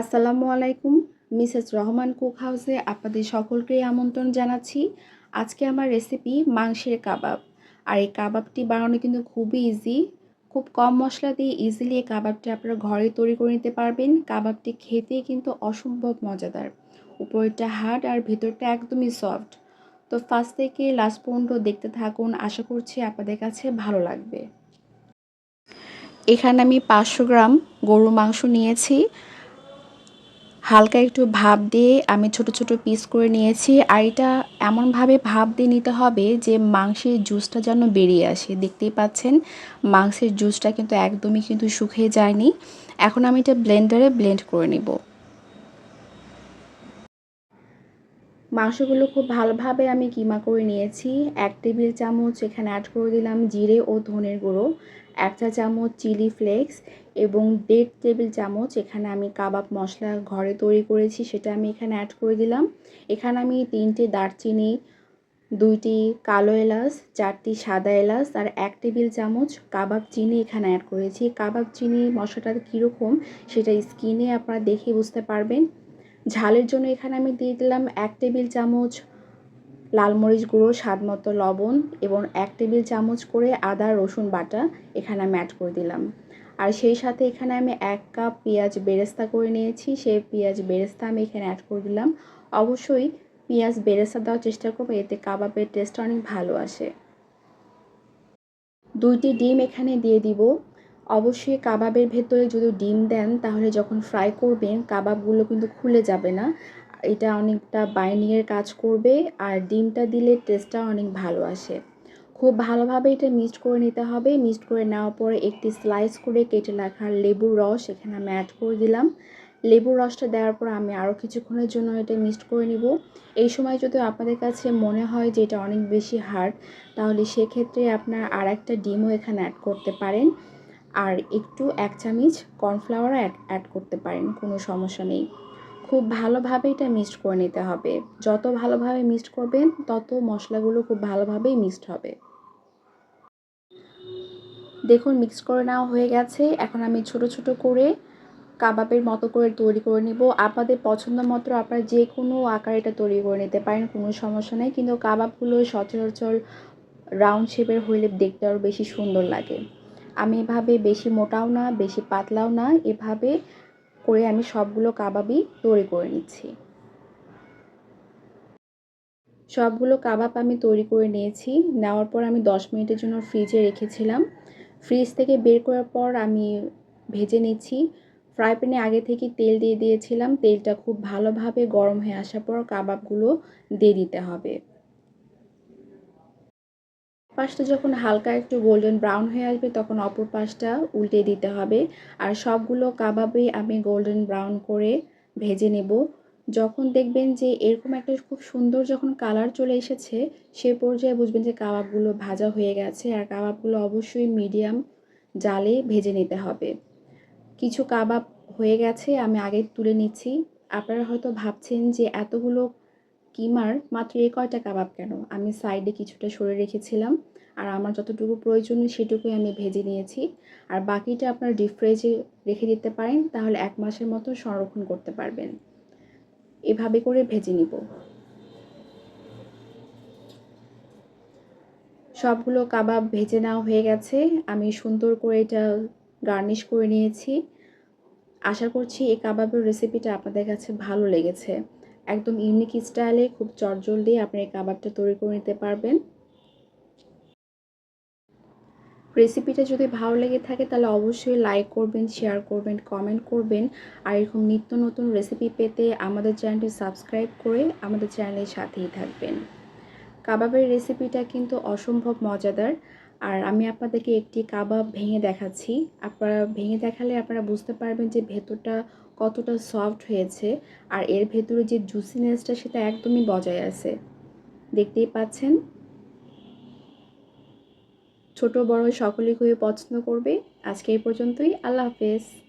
আসসালামু আলাইকুম, Mrs Rahman cook হাউসে আপনাদের সকলকেই আমন্ত্রণ জানাচ্ছি। আজকে আমার রেসিপি মাংসের কাবাব। আর এই কাবাবটি বানানো কিন্তু খুবই ইজি খুব কম মশলা দিয়ে ইজিলি এই কাবাবটি আপনারা ঘরে তৈরি করে নিতে পারবেন। কাবাবটি খেতে কিন্তু অসম্ভব মজাদার। উপরেরটা হার্ড আর ভেতরটা একদমই সফট তো ফার্স্ট থেকে লাস্ট পর্যন্ত দেখতে থাকুন, আশা করছি আপনাদের কাছে ভালো লাগবে। এখানে আমি পাঁচশো গ্রাম গরু মাংস নিয়েছি। হালকা একটু ভাব দিয়ে আমি ছোট ছোট পিস করে নিয়েছি। আর এটা এমনভাবে ভাব দিয়ে নিতে হবে যে মাংসের জুসটা যেন বেরিয়ে আসে। দেখতেই পাচ্ছেন, মাংসের জুসটা কিন্তু একদমই কিন্তু শুকিয়ে যায়নি। এখন আমি এটা ব্লেন্ডারে ব্লেন্ড করে নেব। মাংসগুলো খুব ভালোভাবে আমি কিমা করে নিয়েছি। এক টেবিল চামচ এখানে অ্যাড করে দিলাম জিরে ও ধনের গুঁড়ো, এক চা চামচ চিলি ফ্লেক্স এবং দেড় টেবিল চামচ এখানে আমি কাবাব মশলা ঘরে তৈরি করেছি, সেটা আমি এখানে অ্যাড করে দিলাম। এখানে আমি তিনটে দারচিনি, দুইটি কালো এলাচ, চারটি সাদা এলাচ আর এক টেবিল চামচ কাবাব চিনি এখানে অ্যাড করেছি। কাবাব চিনি মশলাটা কীরকম সেটা স্কিনে আপনারা দেখে বুঝতে পারবেন। ঝালের জন্য এখানে আমি দিয়ে দিলাম এক টেবিল চামচ লাল মরিচ গুঁড়ো, স্বাদ মতো লবণ এবং এক টেবিল চামচ করে আদা, রসুন বাটা এখানে আমি অ্যাড করে দিলাম। আর সেই সাথে এখানে আমি এক কাপ পেঁয়াজ বেরেস্তা করে নিয়েছি, সেই পেঁয়াজ বেরেস্তা আমি এখানে অ্যাড করে দিলাম। অবশ্যই পেঁয়াজ বেরেস্তা দেওয়ার চেষ্টা করব, এতে কাবাবের টেস্টটা অনেক ভালো আসে। দুইটি ডিম এখানে দিয়ে দিব। অবশ্যই কাবাবের ভেতরে যদি ডিম দেন, তাহলে যখন ফ্রাই করবেন, কাবাবগুলো কিন্তু খুলে যাবে না। এটা অনেকটা বাইন্ডিংয়ের কাজ করবে, আর ডিমটা দিলে টেস্টটা অনেক ভালো আসে। খুব ভালোভাবে এটা মিক্সড করে নিতে হবে। মিক্সড করে নেওয়ার পরে একটি স্লাইস করে কেটে রাখা লেবুর রস এখানে আমি অ্যাড করে দিলাম। লেবুর রসটা দেওয়ার পর আমি আরও কিছুক্ষণের জন্য এটা মিক্সড করে নিব। এই সময় যদি আপনাদের কাছে মনে হয় যে এটা অনেক বেশি হার্ড তাহলে সেক্ষেত্রে আপনার আর একটা ডিমও এখানে অ্যাড করতে পারেন। আর একটু এক চামচ কর্নফ্লাওয়ার অ্যাড অ্যাড করতে পারেন, কোনো সমস্যা নেই। খুব ভালোভাবে এটা মিক্সড করে নিতে হবে। যত ভালোভাবে মিক্সড করবেন, তত মশলাগুলো খুব ভালোভাবেই মিক্সড হবে। দেখুন মিক্স করে নেওয়া হয়ে গেছে। এখন আমি ছোট ছোট করে কাবাবের মতো করে তৈরি করে নিব। আপনাদের পছন্দ মতো আপনারা যে কোনো আকারে এটা তৈরি করে নিতে পারেন, কোনো সমস্যা নেই। কিন্তু কাবাবগুলো সচরাচর রাউন্ড শেপের হইলে দেখতে আরও বেশি সুন্দর লাগে। আমি এভাবে বেশি মোটাও না, বেশি পাতলাও না, এভাবে করে আমি সবগুলো কাবাবই তৈরি করে নিচ্ছি। সবগুলো কাবাব আমি তৈরি করে নিয়েছি। নেওয়ার পর আমি দশ মিনিটের জন্য ফ্রিজে রেখেছিলাম। ফ্রিজ থেকে বের করার পর আমি ভেজে নিচ্ছি। ফ্রাই প্যানে আগে থেকে তেল দিয়ে দিয়েছিলাম। তেলটা খুব ভালোভাবে গরম হয়ে আসার পর কাবাবগুলো দিয়ে দিতে হবে। পাশটা যখন হালকা একটু গোল্ডেন ব্রাউন হয়ে আসবে, তখন অপর পাশটা উল্টে দিতে হবে। আর সবগুলো কাবাবে আমি গোল্ডেন ব্রাউন করে ভেজে নেব। যখন দেখবেন যে এরকম একটা খুব সুন্দর যখন কালার চলে এসেছে, সে পর্যায়ে বুঝবেন যে কাবাবগুলো ভাজা হয়ে গেছে। আর কাবাবগুলো অবশ্যই মিডিয়াম জালে ভেজে নিতে হবে। কিছু কাবাব হয়ে গেছে, আমি আগে তুলে নিচ্ছি। আপনারা হয়তো ভাবছেন যে এতগুলো কিমার, মাত্র এ কয়টা কাবাব কেন? আমি সাইডে কিছুটা সরে রেখেছিলাম আর আমার যতটুকু প্রয়োজন সেটুকুই আমি ভেজে নিয়েছি। আর বাকিটা আপনার ডিপ ফ্রিজে রেখে দিতে পারেন, তাহলে এক মাসের মতো সংরক্ষণ করতে পারবেন। এভাবে করে ভেজে নিব। সবগুলো কাবাব ভেজে নেওয়া হয়ে গেছে। আমি সুন্দর করে এটা গার্নিশ করে নিয়েছি। আশা করছি এই কাবাবের রেসিপিটা আপনাদের কাছে ভালো লেগেছে। একদম ইউনিক স্টাইলে খুব চটজলদি আপনি এই কাবাবটা তৈরি করে নিতে পারবেন। রেসিপিটা যদি ভালো লেগে থাকে তাহলে অবশ্যই লাইক করবেন শেয়ার করবেন কমেন্ট করবেন। আর এরকম নিত্য নতুন রেসিপি পেতে আমাদের চ্যানেলটি সাবস্ক্রাইব করে আমাদের চ্যানেলের সাথেই থাকবেন। কাবাবের রেসিপিটা কিন্তু অসম্ভব মজাদার। আর আমি আপনাদেরকে একটি কাবাব ভেঙে দেখাচ্ছি। আপনারা ভেঙে দেখালে আপনারা বুঝতে পারবেন যে ভেতরটা কতটা সফট হয়েছে আর এর ভেতরে যে জুসিনেসটা সেটা একদমই বজায় আছে। দেখতেই পাচ্ছেন? ছোট বড় সকলে খুবই পছন্দ করবে। আজকে এই পর্যন্তই। আল্লাহ হাফেজ।